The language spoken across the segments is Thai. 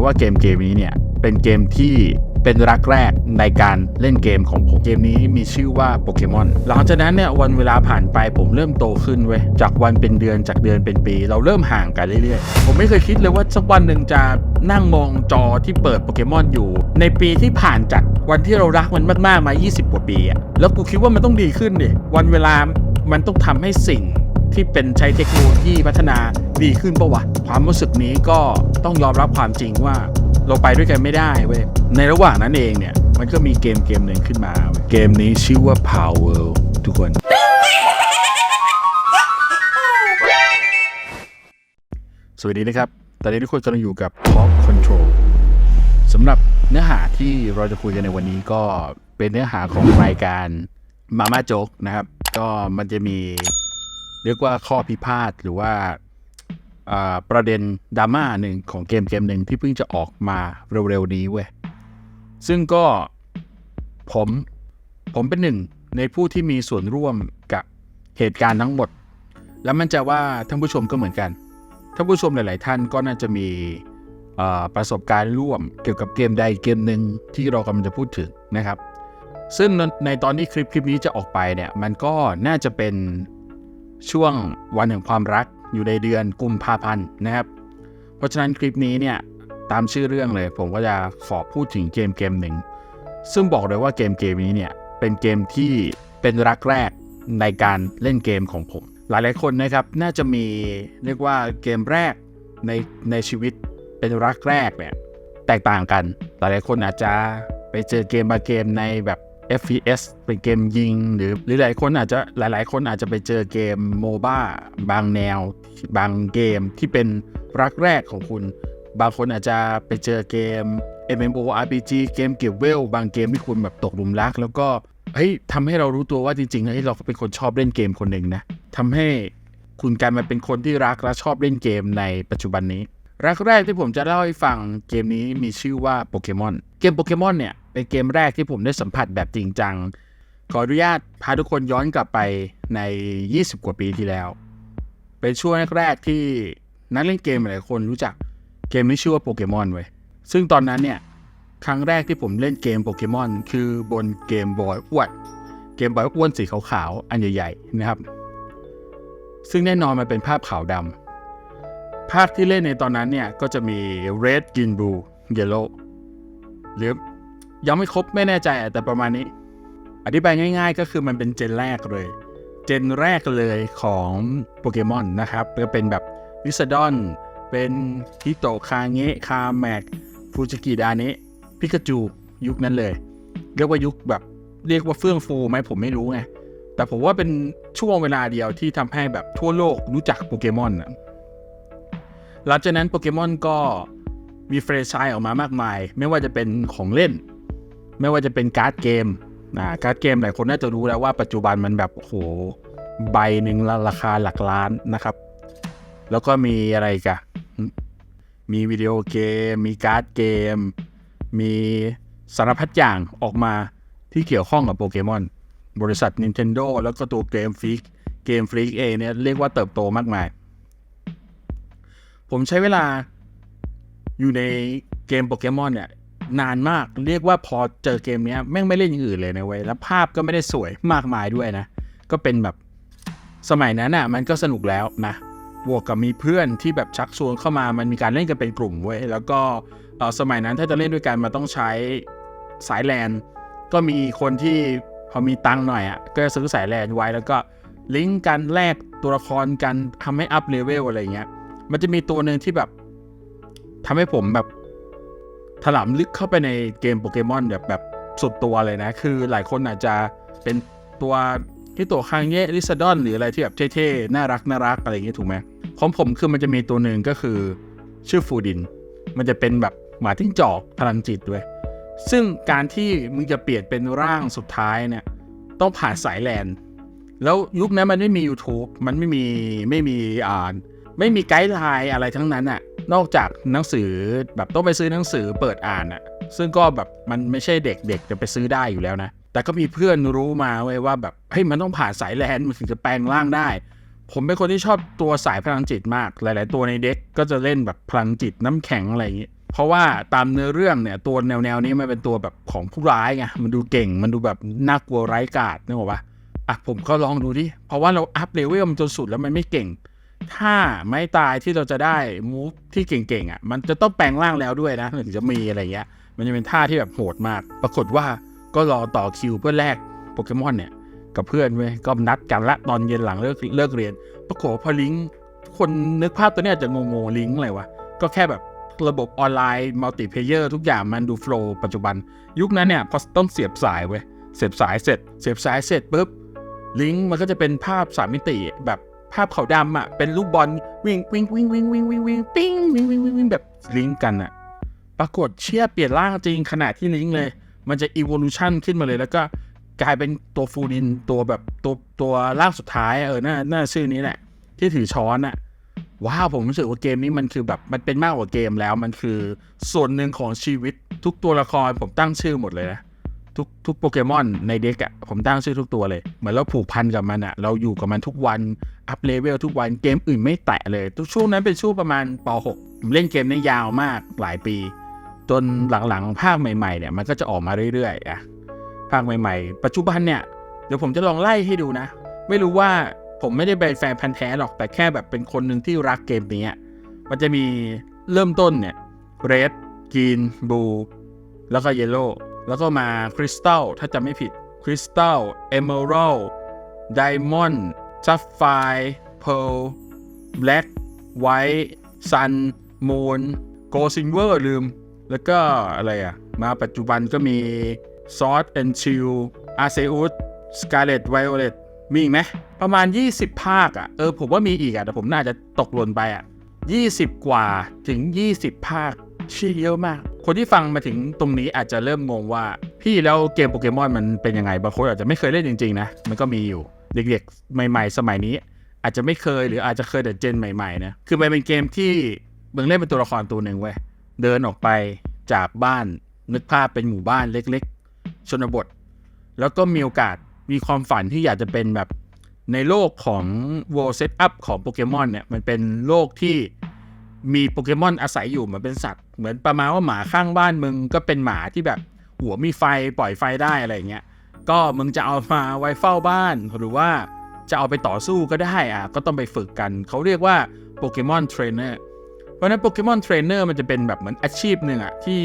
เลยว่าเกมเกมนี้เนี่ยเป็นเกมที่เป็นรักแรกในการเล่นเกมของผม เกมนี้มีชื่อว่าโปเกมอน หลังจากนั้นเนี่ยวันเวลาผ่านไปผมเริ่มโตขึ้นเว้ย จากวันเป็นเดือนจากเดือนเป็นปี เราเริ่มห่างกันเรื่อยๆ ผมไม่เคยคิดเลยว่าสักวันหนึ่งจะนั่งมองจอที่เปิดโปเกมอนอยู่ ในปีที่ผ่านจากวันที่เรารักมันมากๆมา 20 กว่าปีอะแล้วกูคิดว่ามันต้องดีขึ้นดิ วันเวลามันต้องทำให้สิ่ง ที่เป็นใช้เทคโนโลยีพัฒนาดีขึ้นปะวะ ความรู้สึกนี้ก็ต้องยอมรับความจริงว่าเราไปด้วยกันไม่ได้เว้ย ในระหว่างนั้นเองเนี่ย มันก็มีเกมเกมหนึ่งขึ้นมาเว้ยเกมนี้ชื่อว่า Power ทุกคน สวัสดีนะครับ ตอนนี้ทุกคนกำลังอยู่กับ Talk Control สำหรับเนื้อหาที่เราจะคุยกันในวันนี้ก็เป็นเนื้อหาของรายการมาม่าโจ๊กนะครับ ก็มันจะมี เรียกว่าข้อพิพาทหรือว่าประเด็นดราม่าหนึ่งของเกมเกมหนึ่งที่เพิ่งจะออกมาเร็วๆนี้เว้ยซึ่งก็ผมผมเป็นหนึ่งในผู้ที่มีส่วนร่วมกับเหตุการณ์ทั้งหมด แล้วมันจะว่าท่านผู้ชมก็เหมือนกันท่านผู้ชมหลาย ๆ ท่านก็น่าจะมีประสบการณ์ร่วมเกี่ยวกับเกมใดเกมหนึ่งที่เรากำลังจะพูดถึงนะครับ ซึ่งในตอนที่คลิปคลิปนี้จะออกไปเนี่ยมันก็น่าจะเป็น ช่วงวันแห่งความรักอยู่ในเดือนกุมภาพันธ์นะครับ เพราะฉะนั้นคลิปนี้เนี่ยตามชื่อเรื่องเลย ผมก็จะขอพูดถึงเกมเกมหนึ่ง ซึ่งบอกเลยว่าเกมเกมนี้เนี่ยเป็นเกมที่เป็นรักแรกในการเล่นเกมของผม หลายๆคนนะครับน่าจะมีเรียกว่าเกมแรกในในชีวิตเป็นรักแรกเนี่ยแตกต่างกัน หลายๆคนอาจจะไปเจอเกมบางเกมในแบบ FPS เป็นเกมยิง หรือหรือหลายคนอาจจะหลาย ๆ คนอาจจะไปเจอเกมโมบ้าบางแนว บางเกมที่เป็นรักแรกของคุณ บางคนอาจจะไปเจอเกม MMORPG เกมเกี่ยวเวลบางเกมที่คุณแบบตกหลุมรัก แล้วก็เฮ้ยทำให้เรารู้ตัวว่าจริงๆเฮ้ยเราก็เป็นคนชอบเล่นเกมคนหนึ่งนะทำให้คุณกลายมาเป็นคนที่รักและชอบเล่นเกมในปัจจุบันนี้ รักแรกที่ผมจะเล่าให้ฟังเกมนี้มีชื่อว่าโปเกมอนเกมโปเกมอนเนี่ย เป็นเกมแรกที่ผมได้สัมผัสแบบจริงจัง ขออนุญาตพาทุกคนย้อนกลับไปใน 20 กว่าปีที่แล้ว เป็นช่วงแรกๆที่นักเล่นเกมหลายคนรู้จักเกมที่ชื่อว่าโปเกมอนไว้ยซึ่งตอนนั้นเนี่ย ครั้งแรกที่ผมเล่นเกมโปเกมอนคือบนเกมบอยอ้วนเกมบอยอ้วนสีขาวๆอันใหญ่ๆนะครับ ซึ่งแน่นอนมันเป็นภาพขาวดำ ภาคที่เล่นในตอนนั้นเนี่ย ก็จะมี red green blue yellow หรือยังไม่ครบไม่แน่ใจแต่ประมาณนี้ อธิบายง่ายๆ ก็คือมันเป็นเจนแรกเลย เจนแรกเลยของโปเกมอนนะครับ ก็เป็นแบบวิสดอนเป็นฮิโตคาเงะคาแมกฟูจิกิดาเนะพิกาจูยุคนั้นเลย เรียกว่ายุคแบบเรียกว่าเฟื่องฟูไหมผมไม่รู้ไงแต่ผมว่าเป็นช่วงเวลาเดียวที่ทำให้แบบทั่วโลกรู้จักโปเกมอนอะ หลังจากนั้นโปเกมอนก็มีเฟรนไชส์ออกมามากมาย ไม่ว่าจะเป็นของเล่น ไม่ว่าจะเป็นการ์ดเกมนะการ์ดเกมหลายคนน่าจะรู้แล้วว่าปัจจุบันมันแบบโอ้โหใบหนึ่งราคาหลักล้านนะครับ แล้วก็มีอะไรกันมีวิดีโอเกม มีการ์ดเกม มีสารพัดอย่างออกมาที่เกี่ยวข้องกับโปเกมอน บริษัท Nintendo แล้วก็ตัวเกมฟรีกเกมฟรีกเองเนี่ยเรียกว่าเติบโตมากมาย ผมใช้เวลาอยู่ในเกมโปเกมอนเนี่ย นานมากเรียกว่าพอเจอเกมเนี้ยแม่งไม่เล่นอย่างอื่นเลยนะเว้ยแล้วภาพก็ไม่ได้สวยมากมายด้วยนะ ก็เป็นแบบสมัยนั้นอะ มันก็สนุกแล้วนะบวกกับมีเพื่อนที่แบบชักชวนเข้ามามันมีการเล่นกันเป็นกลุ่มเว้ยแล้วก็เออสมัยนั้นถ้าจะเล่นด้วยกันมันต้องใช้สายแลนก็มีคนที่พอมีตังค์หน่อยอะก็ซื้อสายแลนไว้แล้วก็ลิงก์กันแลกตัวละครกันทำให้อัพเลเวลอะไรเงี้ย มันจะมีตัวหนึ่งที่แบบทำให้ผมแบบถลำลึกเข้าไปในเกมโปเกมอนแบบแบบสุดตัวเลยนะ คือหลายคนอาจจะเป็นตัวที่ตัวคางเยลิซาดอนหรืออะไรที่แบบเท่ๆ น่ารักน่ารักอะไรอย่างเงี้ยถูกไหมของผมคือมันจะมีตัวหนึ่งก็คือชื่อฟูดิน มันจะเป็นแบบหมาทิ้งจอกพลังจิตด้วย ซึ่งการที่มึงจะเปลี่ยนเป็นร่างสุดท้ายเนี่ย ต้องผ่านสายแลนแล้วยุคนั้นมันไม่มี YouTube มันไม่มีไม่มีอ่าน ไม่มีไกด์ไลน์อะไรทั้งนั้นอะ่ะนอกจากหนังสือแบบต้องไปซื้อหนังสือเปิดอ่านอะ่ะซึ่งก็แบบมันไม่ใช่เด็กๆจะไปซื้อได้อยู่แล้วนะ แต่ก็มีเพื่อนรู้มาไว้ยว่าแบบเฮ้ยมันต้องผ่านสายแลนมันถึงจะแปลงร่างได้ ผมเป็นคนที่ชอบตัวสายพลังจิตมาก หลาย ๆ ตัวในเด็กก็จะเล่นแบบพลังจิตน้ำแข็งอะไรอย่างงี้เพราะว่าตามเนื้อเรื่องเนี่ยตัวแนวแนวๆนี้มันเป็นตัวแบบของผู้ร้ายไงมันดูเก่งมันดูแบบน่ากลัวไร้กาดนึกออกปะอะผมก็ลองดูดิเพราะว่าเราอัพเลเวลมันจนสุดแล้วมันไม่เก่ง ถ้าไม่ตายที่เราจะได้มูฟที่เก่งๆอะ มันจะต้องแปลงร่างแล้วด้วยนะถึงจะมีอะไรเงี้ย มันจะเป็นท่าที่แบบโหดมาก ปรากฏว่าก็รอต่อคิวเพื่อแลกโปเกมอนเนี่ย กับเพื่อนเว้ยก็นัดกันละตอนเย็นหลังเลิกเลิกเรียน ปรากฏพอลิงก์คนนึกภาพตัวเนี้ยอาจจะงงๆลิงก์อะไรวะ ก็แค่แบบระบบออนไลน์มัลติเพเยอร์ทุกอย่างมันดูโฟล์ปัจจุบัน ยุคนั้นเนี่ยพอต้องเสียบสายเว้ยเสียบสายเสร็จ เสียบสายเสร็จปุ๊บลิงก์มันก็จะเป็นภาพสามมิติแบบ ภาพขาวดำอะเป็นลูกบอลวิ่งวิ่งวิ่งวิ่งวิ่งวิ่งวิ่งปิ้งวิ่งวิ่งวิ่งวิ่งแบบลิงก์กันอะ ปรากฏเชี่ยเปลี่ยนร่างจริงขนาดที่ลิงก์เลย มันจะ evolution ขึ้นมาเลยแล้วก็กลายเป็นตัวฟูดินตัวแบบตัวตัวร่างสุดท้ายเออน่าน่าชื่อนี้แหละที่ถือช้อนอะว้าวผมรู้สึกว่าเกมนี้มันคือแบบมันเป็นมากกว่าเกมแล้วมันคือส่วนหนึ่งของชีวิตทุกตัวละครผมตั้งชื่อหมดเลยนะ ทุกทุกโปเกมอนในเด็กอะผมตั้งชื่อทุกตัวเลยเหมือนเราผูกพันกับมันอะเราอยู่กับมันทุกวันอัพเลเวลทุกวันเกมอื่นไม่แตะเลยทุกช่วงนั้นเป็นช่วงประมาณป .6 ผมเล่นเกมนี้ยาวมากหลายปี จนหลังๆภาคใหม่ๆเนี่ยมันก็จะออกมาเรื่อยๆอะภาคใหม่ๆ ปัจจุบันเนี่ยเดี๋ยวผมจะลองไล่ให้ดูนะ ไม่รู้ว่าผมไม่ได้เป็นแฟนพันธ์แท้หรอกแต่แค่แบบเป็นคนหนึ่งที่รักเกมนี้มันจะมีเริ่มต้นเนี่ยเรดกรีนบลูแล้วก็เยลโล่ แล้วก็มาคริสตัลถ้าจำไม่ผิดคริสตัลเอเมอรัลไดมอนด์ซัฟไฟเพลแบล็กไวท์ซันมูนโกซินเวอร์ลืม แล้วก็อะไรอะ มาปัจจุบันก็มีซอ d แอนชิลอาเซอุสสกาเลตไวโอเลตมีอีกไหม ประมาณ 20 ภาคอะ เออ ผมว่ามีอีกอะ แต่ผมน่าจะตกหล่นไปอะ 20 กว่าถึง 20 ภาคชี่เยอะมาก คนที่ฟังมาถึงตรงนี้อาจจะเริ่มงงว่า พี่แล้วเกมโปเกมอนมันเป็นยังไงบางคนอาจจะไม่เคยเล่นจริงๆนะมันก็มีอยู่เด็กๆ ใหม่ๆ สมัยนี้ อาจจะไม่เคยหรืออาจจะเคยแต่เจนใหม่ๆนะคือมันเป็นเกมที่มึงเล่นเป็นตัวละครตัวหนึ่งเว้ยเดินออกไปจากบ้านนึกภาพเป็นหมู่บ้านเล็กๆ ชนบท แล้วก็มีโอกาสมีความฝันที่อยากจะเป็นแบบในโลกของ World Setup ของโปเกมอนเนี่ยมันเป็นโลกที่ มีโปเกมอนอาศัยอยู่เหมือนเป็นสัตว์เหมือนประมาณว่าหมาข้างบ้านมึงก็เป็นหมาที่แบบหัวมีไฟปล่อยไฟได้อะไรเงี้ยก็มึงจะเอามาไว้เฝ้าบ้าน หรือว่าจะเอาไปต่อสู้ก็ได้อะก็ต้องไปฝึกกันเขาเรียกว่าโปเกมอนเทรนเนอร์เพราะนั้นโปเกมอนเทรนเนอร์มันจะเป็นแบบเหมือนอาชีพหนึ่งอะที่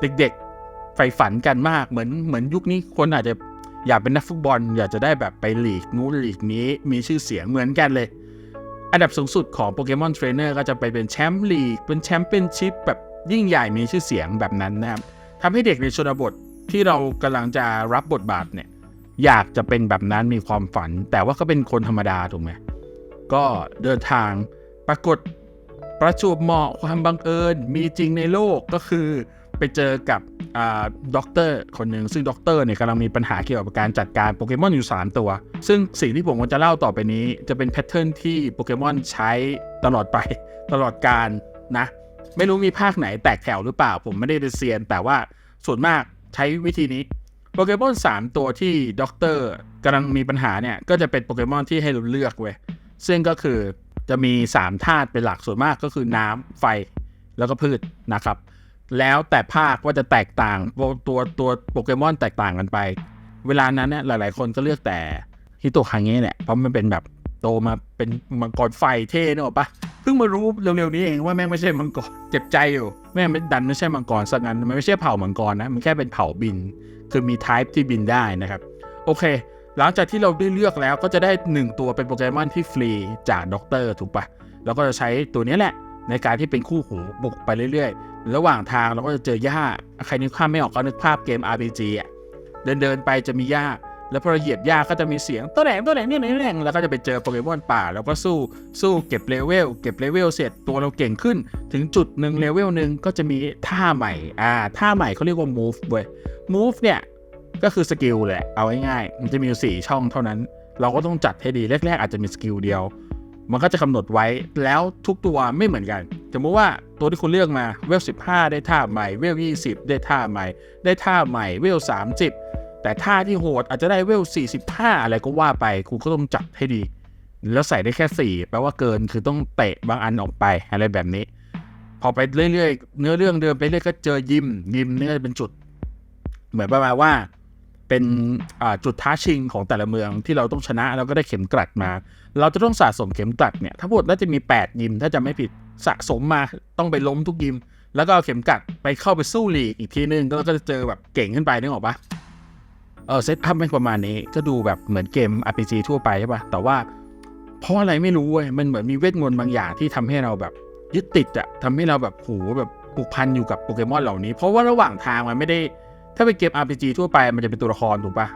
เด็กๆใฝ่ฝันกันมากเหมือนเหมือนยุคนี้คนอาจจะอยากเป็นนักฟุตบอล อยากจะได้แบบไปลีกนู้นลีกนี้มีชื่อเสียงเหมือนกันเลย อันดับสูงสุดของโปเกมอนเทรนเนอร์ก็จะไปเป็นแชมป์ลีก เป็นแชมเปี้ยนชิพแบบยิ่งใหญ่มีชื่อเสียงแบบนั้นนะครับทำให้เด็กในชนบทที่เรากำลังจะรับบทบาทเนี่ยอยากจะเป็นแบบนั้นมีความฝัน แต่ว่าก็เป็นคนธรรมดาถูกไหมก็เดินทางปรากฏประจวบเหมาะความบังเอิญมีจริงในโลกก็คือ ไปเจอกับอ่าด็อกเตอร์คนหนึ่งซึ่งด็อกเตอร์เนี่ยกำลังมีปัญหาเกี่ยวกับการจัดการโปเกมอนอยู่ 3 ตัว ซึ่งสิ่งที่ผมจะเล่าต่อไปนี้ จะเป็นแพทเทิร์นที่โปเกมอนใช้ตลอดไปตลอดการนะ ไม่รู้มีภาคไหนแตกแถวหรือเปล่า ผมไม่ได้เป็นเซียน แต่ว่าส่วนมากใช้วิธีนี้โปเกมอน3 ตัวที่ด็อกเตอร์กำลังมีปัญหาเนี่ยก็จะเป็นโปเกมอนที่ให้เราเลือกเว้ยซึ่งก็คือจะมี 3 ธาตุเป็นหลักส่วนมากก็คือน้ำไฟแล้วก็พืชนะครับ แล้วแต่ภาคว่าจะแตกต่างตัวตัวโปเกมอนแตกต่างกันไป เวลานั้นเนี่ยหลาย ๆ คนก็เลือกแต่ฮิโตคางเงะเนี่ยเพราะมันเป็นแบบโตมาเป็นมังกรไฟเท่เนอะปะเพิ่งมารู้เร็ว ๆ นี้เองว่าแม่งไม่ใช่มังกรเจ็บใจอยู่ แม่งไม่ดันไม่ใช่มังกรสักงั้นมันไม่ใช่เผ่ามังกรนะมันแค่เป็นเผ่าบิน คือมี type ที่บินได้นะครับ โอเค หลังจากที่เราได้เลือกแล้วก็จะได้ 1 ตัวเป็นโปเกมอนที่ฟรีจากด็อกเตอร์ถูกปะแล้วก็จะใช้ตัวนี้แหละในการที่เป็นคู่หูบุกไปเรื่อย ระหว่างทางเราก็จะเจอหญ้า ใครนึกภาพไม่ออกก็นึกภาพเกม RPG อะ เดินเดินไปจะมีหญ้า แล้วพอเหยียบหญ้าก็จะมีเสียงตัวแหลงตัวแหลงนี่ไหนแหลงแล้วก็จะไปเจอโปเกมอนป่า แล้วก็สู้สู้เก็บเลเวลเก็บเลเวลเสร็จตัวเราเก่งขึ้น ถึงจุดหนึ่งเลเวลหนึ่งก็จะมีท่าใหม่ อ่า ท่าใหม่เขาเรียกว่า move เว้ย move เนี่ย ก็คือสกิลแหละ เอาง่ายๆ มันจะมีอยู่สี่ช่องเท่านั้น เราก็ต้องจัดให้ดี แรกๆ อาจจะมีสกิลเดียว มันก็จะกำหนดไว้แล้วทุกตัวไม่เหมือนกัน สมมติว่าตัวที่คุณเลือกมาเวล 15 ได้ท่าใหม่ เวล 20 ได้ท่าใหม่ ได้ท่าใหม่ เวล 30 แต่ท่าที่โหดอาจจะได้เวล 45 อะไรก็ว่าไปคุณก็ต้องจัดให้ดี แล้วใส่ได้แค่ 4 แปลว่าเกินคือต้องเตะบางอันออกไปอะไรแบบนี้ พอไปเรื่อยๆ เนื้อเรื่องเดินไปเรื่อยก็เจอยิม ยิมเนี่ยเป็นจุด เหมือนประมาณว่าเป็นจุดท้าชิงของแต่ละเมืองที่เราต้องชนะแล้วก็ได้เข็มกลัดมา เราจะต้องสะสมเข็มกลัดเนี่ยทั้งหมดน่าจะมี 8 ยิมถ้าจะไม่ผิดสะสมมาต้องไปล้มทุกยิม แล้วก็เอาเข็มกลัดไปเข้าไปสู้ลีกอีกทีนึงก็จะเจอแบบเก่งขึ้นไปนึกออกปะเออเซตอัพเป็นประมาณนี้ก็ดูแบบเหมือนเกม RPG ทั่วไปใช่ปะแต่ว่าเพราะอะไรไม่รู้เว้ยมันเหมือนมีเวทมนต์บางอย่างที่ทำให้เราแบบยึดติดอะทำให้เราแบบโหแบบผูกพันอยู่กับโปเกมอนเหล่านี้ เพราะว่าระหว่างทางมันไม่ได้ ถ้าเป็นเกม RPG ทั่วไปมันจะเป็นตัวละครถูกปะ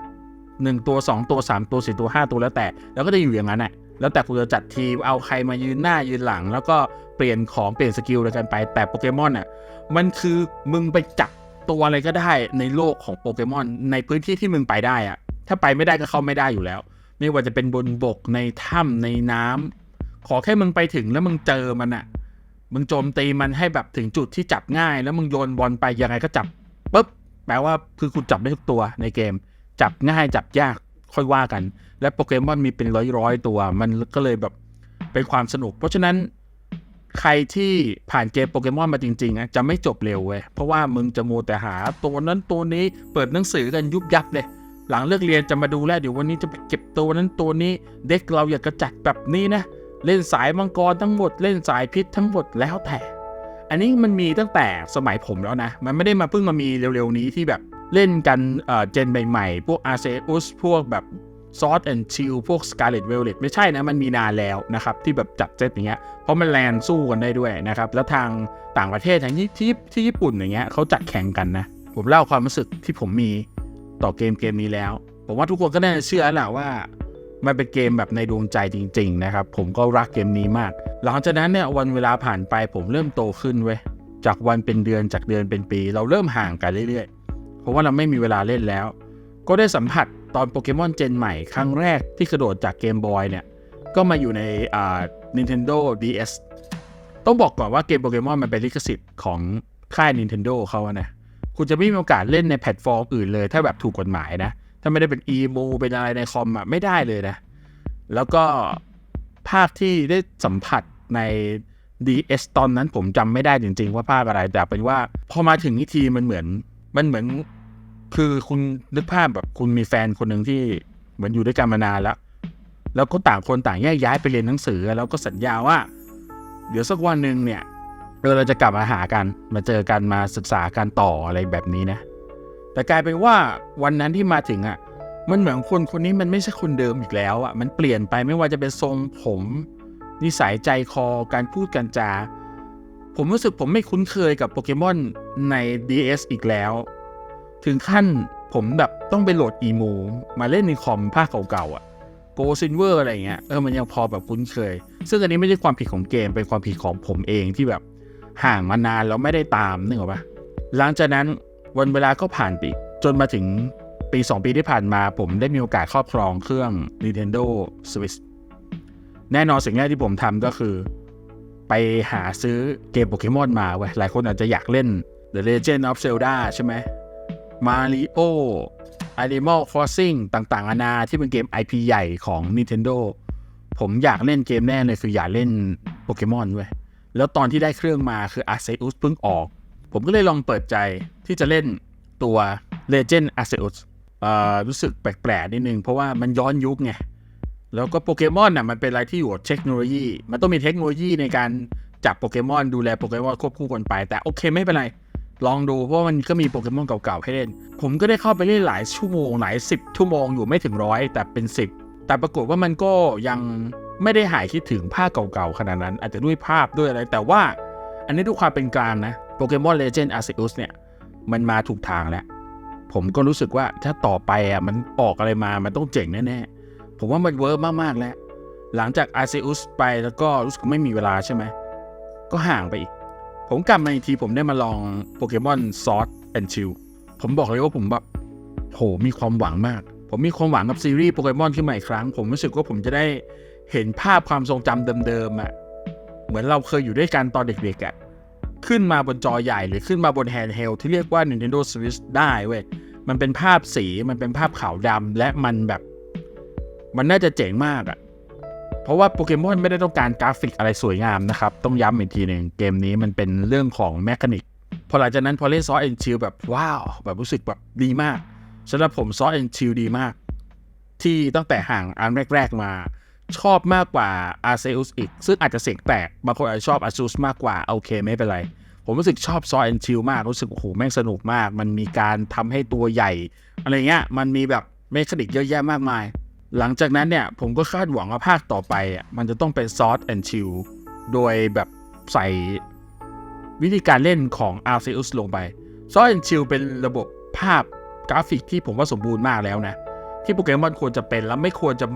หนึ่งตัว 2 ตัว 3 ตัว 4 ตัว 5 ตัวแล้วแต่ แล้วก็จะอยู่อย่างนั้นแหละ แล้วแต่คุณจะจัดทีมเอาใครมายืนหน้ายืนหลัง แล้วก็เปลี่ยนของเปลี่ยนสกิลอะไรกันไปแต่โปเกมอนอะมันคือมึงไปจับตัวอะไรก็ได้ในโลกของโปเกมอนในพื้นที่ที่มึงไปได้อะถ้าไปไม่ได้ก็เข้าไม่ได้อยู่แล้ว ไม่ว่าจะเป็นบนบกในถ้ำในน้ำขอแค่มึงไปถึงแล้วมึงเจอมันอะมึงโจมตีมันให้แบบถึงจุดที่จับง่าย แล้วมึงโยนบอลไปยังไงก็จับปุ๊บแปลว่าคือคุณจับได้ทุกตัวในเกม จับง่ายจับยากค่อยว่ากัน และโปเกมอนมีเป็นร้อยร้อยๆตัว มันก็เลยแบบเป็นความสนุก เพราะฉะนั้นใครที่ผ่านเกมโปเกมอนมาจริงๆนะจะไม่จบเร็วเว้ยเพราะว่ามึงจะมัวแต่หาตัวนั้นตัวนี้เปิดหนังสือกันยุบยับเลยหลังเลิกเรียนจะมาดูแลเดี๋ยววันนี้จะไปเก็บตัวนั้นตัวนี้ เด็กเราอยากกระจัดแบบนี้นะ เล่นสายมังกรทั้งหมด เล่นสายพิษทั้งหมดแล้วแต่ อันนี้มันมีตั้งแต่สมัยผมแล้วนะ มันไม่ได้มาเพิ่งมามีเร็วๆนี้ที่แบบเล่นกันเอ่อเจนใหม่ๆ พวก a r c e u s พวกแบบ ซอ d แอนชิลพวก Scarlet Violet ไม่ใช่นะ มันมีนานแล้วนะครับ ที่แบบจัดเซตอย่างเงี้ยเพราะมันแลนสู้กันได้ด้วยนะครับ แล้วทางต่างประเทศทางที่ที่ที่ญี่ปุ่นอย่างเงี้ยเขาจัดแข่งกันนะ ผมเล่าความรู้สึกที่ผมมีต่อเกมเกมนี้แล้ว ผมว่าทุกคนก็น่าจะเชื่อแล้วแหละว่า มันเป็นเกมแบบในดวงใจจริง ๆ นะครับ ผมก็รักเกมนี้มาก หลังจากนั้นเนี่ยวันเวลาผ่านไปผมเริ่มโตขึ้นเว้ยจากวันเป็นเดือนจากเดือนเป็นปี เราเริ่มห่างกันเรื่อยๆ เพราะว่าเราไม่มีเวลาเล่นแล้ว ก็ได้สัมผัส ตอนโปเกมอนเจนใหม่ครั้งแรกที่กระโดดจากเกมบอยเนี่ย ก็มาอยู่ในอ่า Nintendo DS ต้องบอกก่อนว่าเกมโปเกมอนมันเป็นลิขสิทธิ์ของค่าย Nintendo เขาอะนะ คุณจะไม่มีโอกาสเล่นในแพลตฟอร์มอื่นเลย ถ้าแบบถูกกฎหมายนะ ถ้าไม่ได้เป็น EMU เป็นอะไรในคอมอะไม่ได้เลยนะ แล้วก็ภาคที่ได้สัมผัสใน DS ตอนนั้นผมจำไม่ได้จริงๆว่าภาคอะไร แต่เป็นว่าพอมาถึงนิทีมันเหมือน มันเหมือน คือคุณนึกภาพแบบคุณมีแฟนคนหนึ่งที่เหมือนอยู่ด้วยกันมานานแล้ว แล้วก็ต่างคนต่างแยกย้ายไปเรียนหนังสือ แล้วก็สัญญาว่า เดี๋ยวสักวันหนึ่งเนี่ยเออเราจะกลับมาหากันมาเจอกันมาศึกษากันต่ออะไรแบบนี้นะ แต่กลายเป็นว่าวันนั้นที่มาถึงอะ มันเหมือนคนคนนี้มันไม่ใช่คนเดิมอีกแล้วอะ มันเปลี่ยนไปไม่ว่าจะเป็นทรงผม นิสัยใจคอการพูดการจา ผมรู้สึกผมไม่คุ้นเคยกับโปเกมอนใน DS อีกแล้ว ถึงขั้นผมแบบต้องไปโหลดอีโมมาเล่นในคอมภาคเก่าๆอะโกซินเวอร์อะไรเงี้ยเออมันยังพอแบบคุ้นเคย ซึ่งอันนี้ไม่ใช่ความผิดของเกม เป็นความผิดของผมเองที่แบบห่างมานานแล้วไม่ได้ตามนึกออกปะหลังจากนั้นวันเวลาก็ผ่านไปจนมาถึงปี 2 ปีที่ผ่านมาผมได้มีโอกาสครอบครองเครื่อง Nintendo Switch แน่นอนสิ่งแรกที่ผมทำก็คือ ไปหาซื้อเกมโปเกมอนมาเว้ยหลายคนอาจจะอยากเล่น The Legend of Zelda ใช่ไหม Mario Animal Crossing ต่างๆนานาที่เป็นเกม IP ใหญ่ของ Nintendo ผมอยากเล่นเกมแน่เลยคืออยากเล่นโปเกมอนเว้ย แล้วตอนที่ได้เครื่องมาคือ Arceus เพิ่งออก ผมก็เลยลองเปิดใจที่จะเล่นตัว Legend Arceus เอ่อรู้สึกแปลกๆนิดนึง เพราะว่ามันย้อนยุคไง แล้วก็โปเกมอนอะมันเป็นอะไรที่อยู่กับเทคโนโลยี มันต้องมีเทคโนโลยีในการจับโปเกมอนดูแลโปเกมอนควบคู่กันไป แต่โอเคไม่เป็นไร ลองดูเพราะมันก็มีโปเกมอนเก่าๆให้เล่น ผมก็ได้เข้าไปเล่นหลายชั่วโมงหลายสิบชั่วโมงอยู่ไม่ถึงร้อยแต่เป็นสิบแต่ปรากฏว่ามันก็ยังไม่ได้หายคิดถึงภาคเก่าๆขนาดนั้น อาจจะด้วยภาพด้วยอะไร แต่ว่าอันนี้ด้วยความเป็นกลางนะโปเกมอนเลเจนด์อาร์เซอุสเนี่ยมันมาถูกทางแล้ว ผมก็รู้สึกว่าถ้าต่อไปอะมันออกอะไรมามันต้องเจ๋งแน่ๆ ผมว่ามันเวิร์กมากๆแล้ว หลังจากอาร์เซอุสไปแล้วก็รู้สึกไม่มีเวลาใช่ไหมก็ห่างไปอีก ผมกลับมาอีกทีผมได้มาลองโปเกมอนซอ d แอนชิลผมบอกเลยว่าผมแบบโหมีความหวังมาก ผมมีความหวังกับซีรีส์โปเกมอนขึ้นมาอีกครั้ง ผมรู้สึกว่าผมจะได้เห็นภาพความทรงจำเดิมๆอะเหมือนเราเคยอยู่ด้วยกันตอนเด็กๆอะขึ้นมาบนจอใหญ่หรือขึ้นมาบนแฮนด์เฮลที่เรียกว่า Nintendo Switch ได้เว้ยมันเป็นภาพสีมันเป็นภาพขาวดำและมันแบบ มันน่าจะเจ๋งมากอะ่ะ เพราะว่าโปเกมอนไม่ได้ต้องการกราฟิกอะไรสวยงามนะครับ ต้องย้ำอีกทีหนึ่งเกมนี้มันเป็นเรื่องของแมคานิกพอหลังจากนั้นพอเล่นซอสเอ็นชิลแบบว้าว แบบรู้สึกแบบดีมากสำหรับผมซอสเอ็นชิลดีมาก ที่ตั้งแต่ห่างอันแรก ๆ มาชอบมากกว่าอาเซอุสอีก ซึ่งอาจจะเสียงแปลกบางคนอาจจะชอบอาซูสมากกว่า โอเคไม่เป็นไร ผมรู้สึกชอบซอเอ็นชิลมากรู้สึกโอ้โหแม่งสนุกมาก มันมีการทำให้ตัวใหญ่ อะไรเงี้ยมันมีแบบเมคานิกเยอะแยะมากมาย หลังจากนั้นเนี่ยผมก็คาดหวังว่าภาคต่อไปอะมันจะต้องเป็นซอสแอนชิลโดยแบบใส่วิธีการเล่นของ a r c e u s ลงไปซอสแอนชิลเป็นระบบภาพกราฟิกที่ผมว่าสมบูรณ์มากแล้วนะ ที่โปเกมอนควรจะเป็นแล้วไม่ควรจะ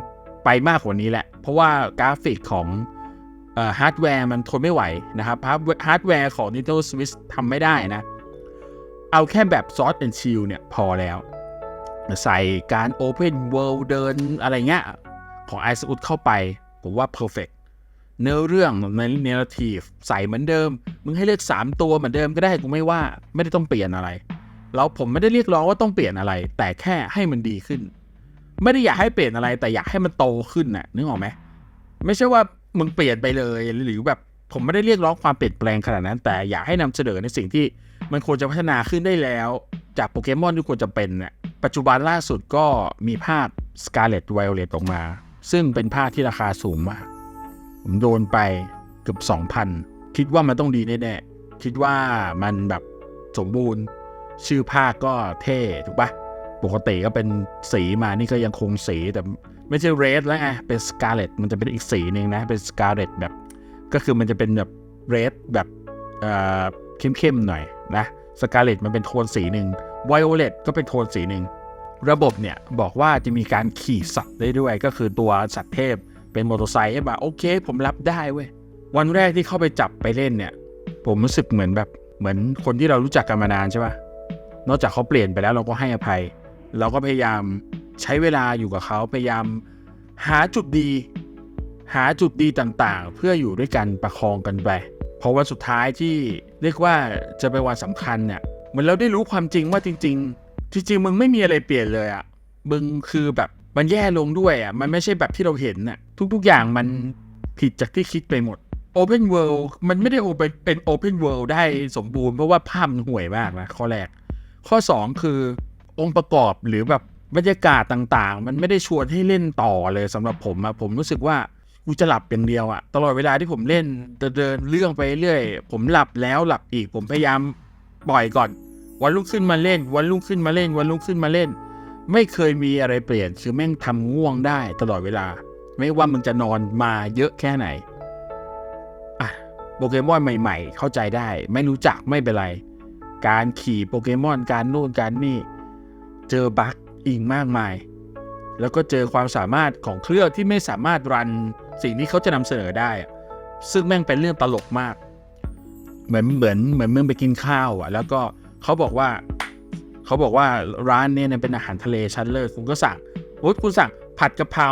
ไปมากกว่านี้แหละ เพราะว่ากราฟิกของฮาร์ดแวร์มันทนไม่ไหวนะครับฮาร์ดแวร์ของ Nintendo Switch ทำไม่ได้นะ เอาแค่แบบซอสแอนชิลเนี่ยพอแล้ว ใส่การ Open World เดินอะไรเงี้ย ของ i อ u เข้าไป ผมว่า perfect เนื้อเรื่องใน narrative ใส่เหมือนเดิม มึงให้เลือก 3 ตัวเหมือนเดิมก็ได้กูไม่ว่าไม่ได้ต้องเปลี่ยนอะไร แล้วผมไม่ได้เรียกร้องว่าต้องเปลี่ยนอะไร แต่แค่ให้มันดีขึ้น ไม่ได้อยากให้เปลี่ยนอะไรแต่อยากให้มันโตขึ้นน่ะนึกออกไหมไม่ใช่ว่ามึงเปลี่ยนไปเลยหรือแบบผมไม่ได้เรียกร้องความเปลี่ยนแปลงขนาดนั้น แต่อยากให้นำเสนอในสิ่งที่ มันควรจะพัฒนาขึ้นได้แล้ว จากโปเกมอนที่ควรจะเป็นน่ะปัจจุบันล่าสุดก็มีภาค Scarlet Violet ออกมา ซึ่งเป็นภาคที่ราคาสูงมาก ผมโดนไปเกือบ 2,000 คิดว่ามันต้องดีแน่ๆคิดว่ามันแบบสมบูรณ์ ชื่อภาคก็เท่ถูกปะปกติก็เป็นสีมานี่ก็ยังคงสีแต่ไม่ใช่เรดแล้วไงเป็นสกาเลตมันจะเป็นอีกสีหนึ่งนะ เป็นสกาเลตแบบ ก็คือมันจะเป็นแบบเรดแบบ เข้มๆหน่อยนะสกาเลตมันเป็นโทนสีหนึ่งไวโอเลตก็เป็นโทนสีหนึ่งระบบเนี่ยบอกว่าจะมีการขี่สัตว์ได้ด้วย ก็คือตัวสัตว์เทพเป็นมอเตอร์ไซค์ใช่ปะโอเค ผมรับได้เว้ยวันแรกที่เข้าไปจับไปเล่นเนี่ย ผมรู้สึกเหมือนแบบเหมือนคนที่เรารู้จักกันมานานใช่ปะนอกจากเขาเปลี่ยนไปแล้วเราก็ให้อภัย เราก็พยายามใช้เวลาอยู่กับเขาพยายามหาจุดดี หาจุดดีต่างๆ เพื่ออยู่ด้วยกันประคองกันไป พราะวันสุดท้ายที่เรียกว่าจะเป็นวันสำคัญเนี่ยเหมือนเราได้รู้ความจริงว่าจริง ๆ จริงๆมึงไม่มีอะไรเปลี่ยนเลยอะ่ะมึงคือแบบมันแย่ลงด้วยอะ่ะมันไม่ใช่แบบที่เราเห็นน่ะทุกๆอย่างมันผิดจากที่คิดไปหมด Open World มันไม่ได้ Open เป็น Open World ได้สมบูรณ์เพราะว่าภาพมันห่วยมากนะข้อแรก ข้อ 2 คือองค์ประกอบหรือแบบบรรยากาศต่างๆ มันไม่ได้ชวนให้เล่นต่อเลยสำหรับผมอะผมรู้สึกว่า กูจะหลับอย่างเดียวอะตลอดเวลาที่ผมเล่นเดินเรื่องไปเรื่อยผมหลับแล้วหลับอีก ผมพยายามปล่อยก่อน วันรุ่งขึ้นมาเล่น วันรุ่งขึ้นมาเล่น วันรุ่งขึ้นมาเล่น ไม่เคยมีอะไรเปลี่ยนคือแม่งทำง่วงได้ตลอดเวลา ไม่ว่ามึงจะนอนมาเยอะแค่ไหนอะโปเกมอนใหม่ ๆ เข้าใจได้ ไม่รู้จักไม่เป็นไร การขี่โปเกมอนการนู่นการนี่ เจอบั๊กอีกมากมาย แล้วก็เจอความสามารถของเครื่องที่ไม่สามารถรัน สิ่งที่เขาจะนำเสนอได้ ซึ่งแม่งเป็นเรื่องตลกมาก เหมือนเหมือนเหมือนเมึงไปกินข้าวอะ แล้วก็เขาบอกว่าเขาบอกว่าร้านเนี่ยเป็นอาหารทะเลชั้นเลิศคุณก็สั่งโอ้คุณสั่งผัดกะเพรา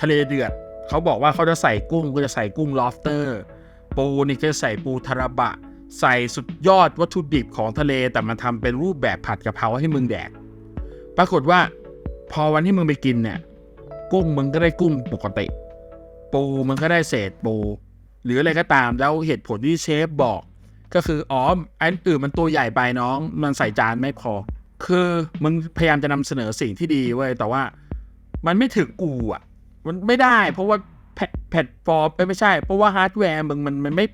ทะเลเดือดเขาบอกว่าเขาจะใส่กุ้งก็จะใส่กุ้งลอฟเตอร์ปูนี่ก็จะใส่ปูทาราบะ ใส่สุดยอดวัตถุดิบของทะเลแต่มันทำเป็นรูปแบบผัดกะเพราให้มึงแดก ปรากฏว่า พอวันที่มึงไปกินเนี่ยกุ้งมึงก็ได้กุ้งปกติ ปูมึงก็ได้เศษปู หรืออะไรก็ตามแล้วเหตุผลที่เชฟบอก ก็คืออ๋ออันอื่นมันตัวใหญ่ไปน้อง มันใส่จานไม่พอ คือมึงพยายามจะนำเสนอสิ่งที่ดีเว้ยแต่ว่ามันไม่ถึงกูอะ มันไม่ได้ เพราะว่าแพลตฟอร์มเอ้ยไม่ใช่ เพราะว่าฮาร์ดแวร์มึงมันมันไม่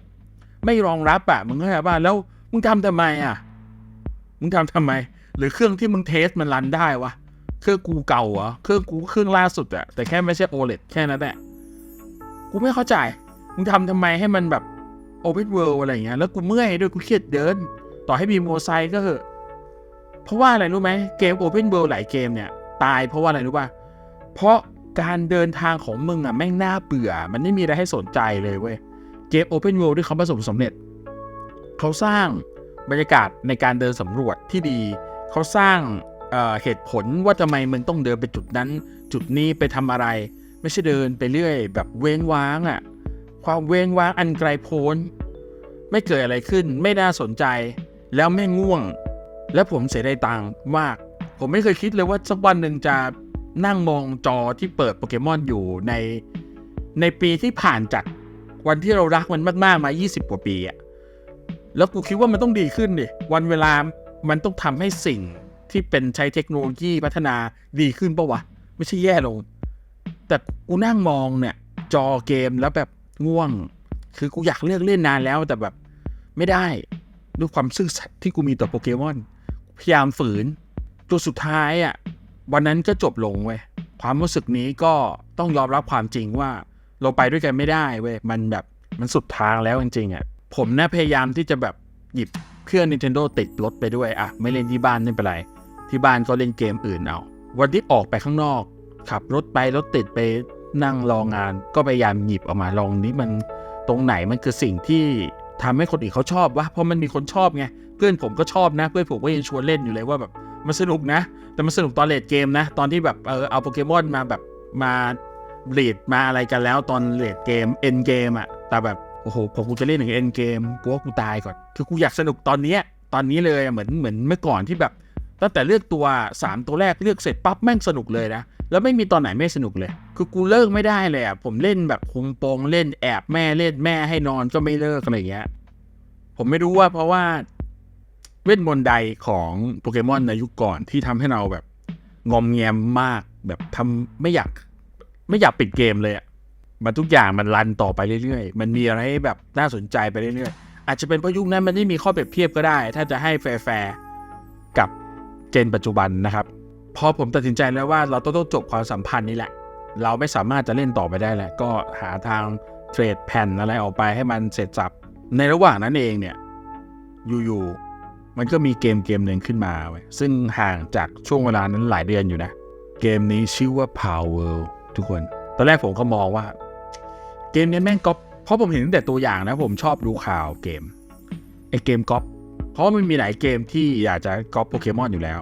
ไม่รองรับอะมึงเข้าใจป่ะแล้วมึงทำทำไมอะ มึงทำทำไม หรือเครื่องที่มึงเทสมันรันได้วะ เครื่องกูเก่าเหรอ เครื่องกูเครื่องล่าสุดอะแต่แค่ไม่ใช่ OLED แค่นั้นแหละ กูไม่เข้าใจ มึงทำทำไมให้มันแบบ Open World อะไรเงี้ย แล้วกูเมื่อยด้วยกูเครียดเดิน ต่อให้มีโมไซค์ก็เหอะ เพราะว่าอะไรรู้ไหมเกม Open World หลายเกมเนี่ย ตายเพราะว่าอะไรรู้ป่ะ เพราะการเดินทางของมึงอะแม่งน่าเบื่อ มันไม่มีอะไรให้สนใจเลยเว้ย เกม Open World ที่เขาประสบความสำเร็จ เขาสร้างบรรยากาศในการเดินสำรวจที่ดี เขาสร้างเอ่อเหตุผลว่าทำไมมึงต้องเดินไปจุดนั้น จุดนี้ไปทำอะไร ไม่ใช่เดินไปเรื่อย แบบเว้งว้างอะ่ะ ความเว้งว้างอันไกลโพ้น ไม่เกิดอะไรขึ้น ไม่น่าสนใจ แล้วไม่ง่วง และผมเสียดายตังค์มาก ผมไม่เคยคิดเลยว่าสักวันหนึ่งจะนั่งมองจอที่เปิดโปเกมอนอยู่ใน ในปีที่ผ่านจากวันที่เรารักมันมากๆมา 20 กว่าปีอะแล้วกูคิดว่ามันต้องดีขึ้นดิ วันเวลา มันต้องทำให้สิ่งที่เป็นใช้เทคโนโลยีพัฒนาดีขึ้นปะวะ ไม่ใช่แย่ลง แต่กูนั่งมองเนี่ย จอเกมแล้วแบบง่วง คือกูอยากเลือกเล่นนานแล้วแต่แบบไม่ได้ด้วยความซื่อสัตย์ที่กูมีต่อโปเกมอน พยายามฝืนจนสุดท้ายอะวันนั้นก็จบลงเว้ยความรู้สึกนี้ก็ต้องยอมรับความจริงว่าเราไปด้วยกันไม่ได้เว้ยมันแบบมันสุดทางแล้วจริงๆอะผมนะพยายามที่จะแบบหยิบเครื่อง Nintendo ติดรถไปด้วยอะไม่เล่นที่บ้านไม่เป็นไร ที่บ้านก็เล่นเกมอื่นเอา วันที่ออกไปข้างนอก ขับรถไปรถติดไปนั่งรองาน ก็พยายามหยิบออกมาลองนี้มันตรงไหนมันคือสิ่งที่ทำให้คนอื่นเขาชอบวะเพราะมันมีคนชอบไงเพื่อนผมก็ชอบนะ เพื่อนผมก็ยังชวนเล่นอยู่เลยว่าแบบมันสนุกนะ แต่มันสนุกตอนเลดเกมนะ ตอนที่แบบเออเอาโปเกมอนมาแบบมาเลดมาอะไรกันแล้วตอนเลดเกมเอ็นเกมอะแต่แบบโอ้โหพอกูจะเล่นถึงเอ็นเกมกูว่ากูตายก่อน คือกูอยากสนุกตอนเนี้ยตอนนี้เลยเหมือนเหมือนเมื่อก่อนที่แบบ ตั้งแต่เลือกตัว 3 ตัวแรกเลือกเสร็จปั๊บแม่งสนุกเลยนะ แล้วไม่มีตอนไหนไม่สนุกเลย คือกูเลิกไม่ได้เลยอะ ผมเล่นแบบคุมโปงเล่นแอบแม่เล่นแม่ให้นอนก็ไม่เลิกอะไรอย่างเงี้ย ผมไม่รู้ว่าเพราะว่าเวทมนต์ใดของโปเกมอนในยุคก่อนที่ทำให้เราแบบงอมแงมมากแบบทำไม่อยากไม่อยากปิดเกมเลยอะ มันทุกอย่างมันรันต่อไปเรื่อยๆ มันมีอะไรให้แบบน่าสนใจไปเรื่อยๆ อาจจะเป็นเพราะยุคนั้นมันไม่มีข้อเปรียบเทียบก็ได้ ถ้าจะให้แฟร์ๆกับเจนปัจจุบันนะครับพอผมตัดสินใจแล้วว่าเราต้องจบความสัมพันธ์นี้แหละ เราไม่สามารถจะเล่นต่อไปได้แล้ว ก็หาทางเทรดแผ่นอะไรออกไปให้มันเสร็จสับ ในระหว่างนั้นเองเนี่ยอยู่ๆมันก็มีเกมเกมหนึ่งขึ้นมาเว้ยซึ่งห่างจากช่วงเวลานั้นหลายเดือนอยู่นะ เกมนี้ชื่อว่า Power ทุกคน ตอนแรกผมก็มองว่า เกมนี้แม่งก๊อปเพราะผมเห็นตั้งแต่ตัวอย่างนะ ผมชอบดูข่าวเกมไอเกมก๊อป เพราะมันมีหลายเกมที่อยากจะก๊อปโปเกมอนอยู่แล้ว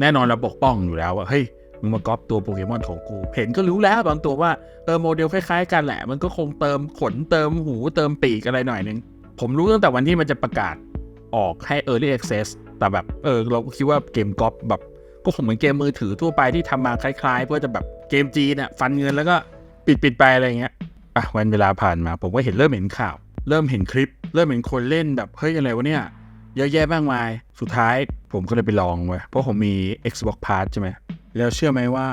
แน่นอนเราปกป้องอยู่แล้วว่าเฮ้ยมึงมาก๊อปตัวโปเกมอนของกู เห็นก็รู้แล้วบางตัวว่าเออโมเดลคล้ายๆกันแหละ มันก็คงเติมขนเติมหูเติมปีกอะไรหน่อยนึง ผมรู้ตั้งแต่วันที่มันจะประกาศออกให้ Early Access แต่แบบเออเราก็คิดว่าเกมก๊อปแบบก็คงเหมือนเกมมือถือทั่วไปที่ทำมาคล้ายๆ เพื่อจะแบบเกมจีนอะฟันเงินแล้วก็ปิดปิดๆไปอะไรเงี้ยอะวันเวลาผ่านมา ผมก็เห็นเริ่มเห็นข่าว เริ่มเห็นคลิป เริ่มเห็นคนเล่นแบบเฮ้ยอะไรวะเนี่ย เยอะแยะมากมาย สุดท้ายผมก็เลยไปลองเว้ยเพราะผมมี Xbox Pass ใช่ไหม แล้วเชื่อไหมว่า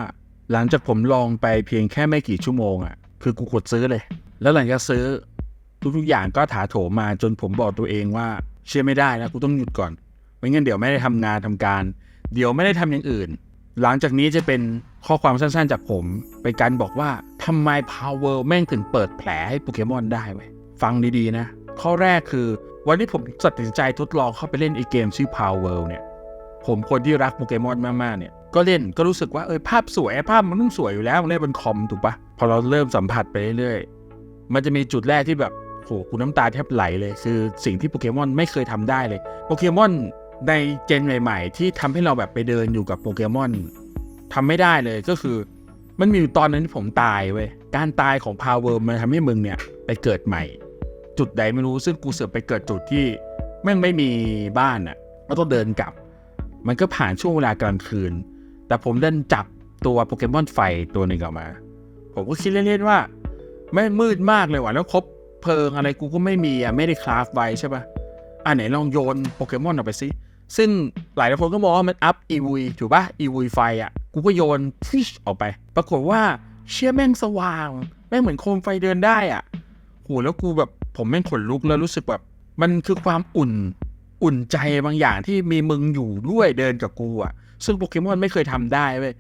หลังจากผมลองไปเพียงแค่ไม่กี่ชั่วโมงอะ่ะ คือกูกดซื้อเลย แล้วหลังจากซื้อ ทุกๆอย่างก็ถาโถมมาจนผมบอกตัวเองว่า เชื่อไม่ได้นะกูต้องหยุดก่อนไม่งั้นเดี๋ยวไม่ได้ทำงานทำการ เดี๋ยวไม่ได้ทำอย่างอื่น หลังจากนี้จะเป็นข้อความสั้นๆจากผม เป็นการบอกว่าทำไม Power แม่งถึงเปิดแผลให้โปเกมอนได้เว้ยฟังดีๆนะ ข้อแรกคือ วันที่ผมตัดสินใจทดลองเข้าไปเล่นไอเกมชื่อ Power เนี่ย ผมคนที่รักโปเกมอนมากๆเนี่ย ก็เล่นก็รู้สึกว่าเออภาพสวยภาพมันต้องสวยอยู่แล้วมันเล่นบนคอมถูกปะพอเราเริ่มสัมผัสไปเรื่อยๆ มันจะมีจุดแรกที่แบบโหกูน้ำตาแทบไหลเลย คือสิ่งที่โปเกมอนไม่เคยทำได้เลยโปเกมอนในเจนใหม่ ๆ ที่ทำให้เราแบบไปเดินอยู่กับโปเกมอนทำไม่ได้เลยก็คือ มันมีอยู่ตอนนั้นที่ผมตายเว้ยการตายของ Power มันทำให้มึงเนี่ยไปเกิดใหม่ จุดใดไม่รู้ซึ่งกูเสือกไปเกิดจุดที่แม่งไม่มีบ้านอะก็ต้องเดินกลับ มันก็ผ่านช่วงเวลากลางคืน แต่ผมเดินจับตัวโปเกมอนไฟตัวหนึ่งออกมา ผมก็คิดเล่นๆว่าแม่งมืดมากเลยว่ะแล้วครบเพลิงอะไรกูก็ไม่มีอะไม่ได้คราฟไว้ใช่ปะอะไหนลองโยนโปเกมอนออกไปสิซึ่งหลายคนก็มองว่ามันอัพอีวีถูกปะอีวีไฟอะกูก็โยนฟิชออกไป ปรากฏว่าเชี่ยแม่งสว่าง แม่งเหมือนโคมไฟเดินได้อะโหแล้วกูแบบ ผมแม่งขนลุกแล้วรู้สึกแบบมันคือความอุ่นอุ่นใจบางอย่างที่มีมึงอยู่ด้วยเดินกับกูอะซึ่งโปเกมอนไม่เคยทำได้เว้ย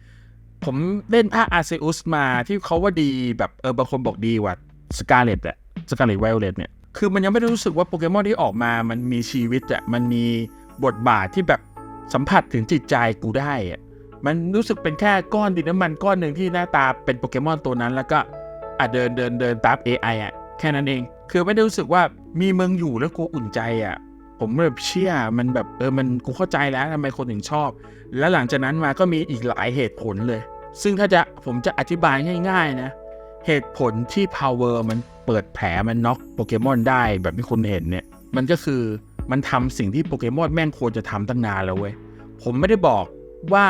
ผมเล่นภาคอาร์เซอุสมาที่เขาว่าดีแบบเออบางคนบอกดีว่าสกาเลตอะสกาเลตไวโอเลตเนี่ยคือมันยังไม่ได้รู้สึกว่าโปเกมอนที่ออกมามันมีชีวิตอะมันมีบทบาทที่แบบสัมผัสถึงจิตใจกูได้อะมันรู้สึกเป็นแค่ก้อนดินน้ำมันก้อนหนึ่งที่หน้าตาเป็นโปเกมอนตัวนั้นแล้วก็อะเดินเดินเดินตาม AI อะแค่นั้นเอง คือไม่ได้รู้สึกว่ามีเมึงอยู่แล้วกูอุ่นใจอะผมแบบเชื่อมันแบบเออมันกูเข้าใจแล้วทำไมคนถึงชอบ แล้วหลังจากนั้นมาก็มีอีกหลายเหตุผลเลย ซึ่งถ้าจะผมจะอธิบายง่ายๆนะ เหตุผลที่ power มันเปิดแผลมันน็อกโปเกมอนได้แบบที่คุณเห็นเนี่ย มันก็คือมันทำสิ่งที่โปเกมอนแม่งควรจะทำตั้งนานแล้วเว้ย ผมไม่ได้บอกว่า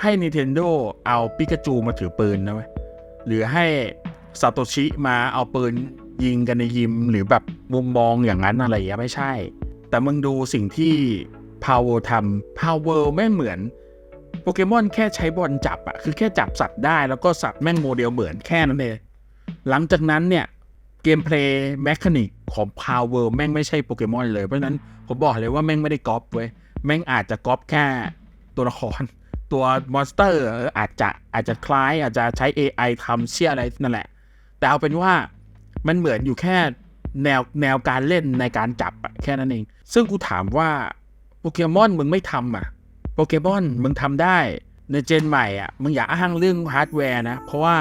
ให้ Nintendo เอาปิกาจูมาถือปืนนะเว้ย หรือให้ซาโตชิมาเอาปืน ยิงกันในยิมหรือแบบมุมมองอย่างนั้นอะไรอย่างไม่ใช่ แต่มึงดูสิ่งที่ Power ทำ Power ไม่เหมือนโปเกมอนแค่ใช้บอลจับอะคือแค่จับสัตว์ได้แล้วก็สัตว์แม่งโมเดลเหมือนแค่นั้นเองหลังจากนั้นเนี่ยเกมเพลย์แมคานิกของ Power แม่งไม่ใช่โปเกมอนเลย เพราะนั้นผมบอกเลยว่าแม่งไม่ได้ก๊อปเว้ยแม่งอาจจะก๊อปแค่ตัวละคร ตัวมอนสเตอร์อาจจะอาจจะคล้ายอาจจะใช้ AI ทำเชี่ยอะไรนั่นแหละ แต่เอาเป็นว่า มันเหมือนอยู่แค่แนวแนวการเล่นในการจับอะแค่นั้นเอง ซึ่งกูถามว่าโปเกมอนมึงไม่ทำอะโปเกมอนมึงทำได้ในเจนใหม่อะมึงอย่าอ้างเรื่องฮาร์ดแวร์นะ เพราะว่า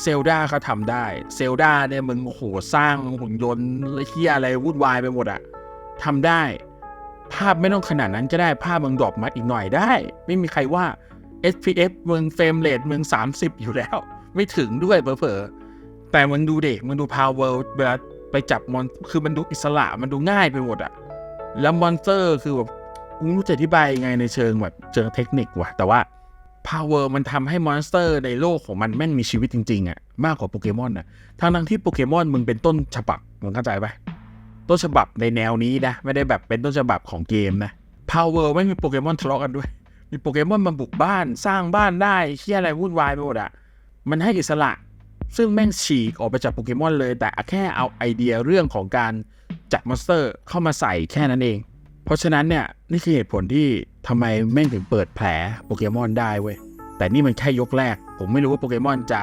เซลดาเขาทำได้ เซลดาเนี่ยมึงโหสร้างหุ่นยนต์เฮียอะไรวุ่นวายไปหมดอะทำได้ ภาพไม่ต้องขนาดนั้นก็ได้ภาพมึงดรอปมาอีกหน่อยได้ ไม่มีใครว่า FPS มึงเฟรมเรทมึง 30 อยู่แล้ว ไม่ถึงด้วยเผลอๆ แต่มึงดูเด็กมึงดู Power เวลาไปจับมอนคือมันดูอิสระมันดูง่ายไปหมดอะแล้วมอนสเตอร์คือแบบกูรู้จะอธิบายยังไงในเชิงแบบเชิงเทคนิคว่ะ แต่ว่า Power มันทำให้มอนสเตอร์ในโลกของมันแม่งมีชีวิตจริงๆอะมากกว่าโปเกมอนอะทั้งทั้งที่โปเกมอนมึงเป็นต้นฉบับมึงเข้าใจปะต้นฉบับในแนวนี้นะ ไม่ได้แบบเป็นต้นฉบับของเกมนะ Power ไม่มีโปเกมอนทะเลาะกันด้วย มีโปเกมอนมาบุกบ้านสร้างบ้านได้เชี่ยอะไรวุ่นวายไปหมดอะมันให้อิสระ ซึ่งแม่งฉีกออกไปจากโปเกมอนเลย แต่แค่เอาไอเดียเรื่องของการจับมอนสเตอร์เข้ามาใส่แค่นั้นเอง เพราะฉะนั้นเนี่ยนี่คือเหตุผลที่ทำไมแม่งถึงเปิดแผลโปเกมอนได้เว้ย แต่นี่มันแค่ยกแรก ผมไม่รู้ว่าโปเกมอนจะ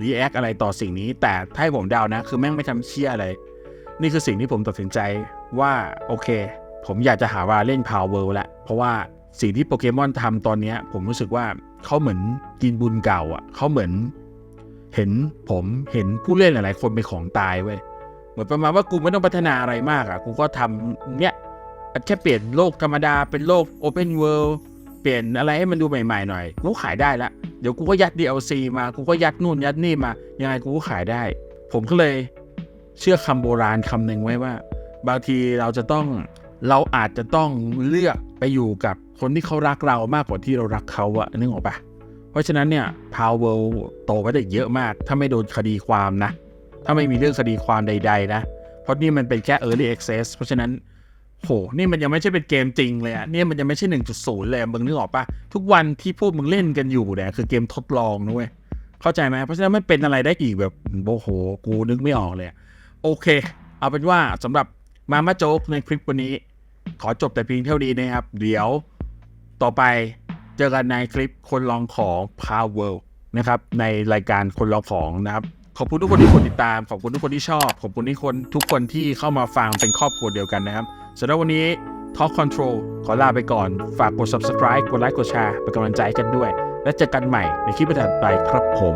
รีแอคอะไรต่อสิ่งนี้ แต่ถ้าให้ผมเดานะ คือแม่งไม่ทำเชี่ยอะไร นี่คือสิ่งที่ผมตัดสินใจว่าโอเค ผมอยากจะหาว่าเล่น Power World ละ เพราะว่าสิ่งที่โปเกมอนทำตอนเนี้ยผมรู้สึกว่าเขาเหมือนกินบุญเก่าอะเขาเหมือน เห็นผมเห็นผู้เล่นหลายๆ คนเป็นของตายเว้ยเหมือนประมาณว่ากูไม่ต้องพัฒนาอะไรมากอะ กูก็ทำเนี้ยแค่เปลี่ยนโลกธรรมดาเป็นโลก Open World เปลี่ยนอะไรให้มันดูใหม่ๆหน่อย กูขายได้ละ เดี๋ยวกูก็ยัด DLC มา กูก็ยัดนู่นยัดนี่มา ยังไงกูก็ขายได้ ผมก็เลยเชื่อคำโบราณคำหนึ่งไว้ว่า บางทีเราจะต้องเราอาจจะต้องเลือกไปอยู่กับคนที่เขารักเรามากกว่าที่เรารักเขาอะนึกออกปะ เพราะฉะนั้นเนี่ย Power โตไปได้เยอะมาก ถ้าไม่โดนคดีความนะ ถ้าไม่มีเรื่องคดีความใด ๆ นะ เพราะนี่มันเป็นแค่ Early Access เพราะฉะนั้นโหนี่มันยังไม่ใช่เป็นเกมจริงเลยอะเนี่ยมันยังไม่ใช่ 1.0 เลยมึงนึกออกปะทุกวันที่พวกมึงเล่นกันอยู่เนี่ยคือเกมทดลองนะเว้ยเข้าใจไหมเพราะฉะนั้นไมันเป็นอะไรได้อีกแบบโอ้โหกูนึกไม่ออกเลยโอเค เอาเป็นว่าสำหรับมาม่าโจ๊กในคลิปวันนี้ ขอจบแต่เพียงเท่านี้นะครับ เดี๋ยวต่อไป เจอกันในคลิปคนลองของ Power นะครับในรายการคนลองของนะครับขอบคุณทุกคนที่กดติดตาม ขอบคุณทุกคนที่ชอบ ขอบคุณที่คนทุกคนที่เข้ามาฟังเป็นครอบครัวเดียวกันนะครับสำหรับวันนี้ Talk Control ขอลาไปก่อน ฝากกด subscribe กดไลค์กดแชร์เป็นกำลังใจกันด้วย และเจอกันใหม่ในคลิปถัดไปครับผม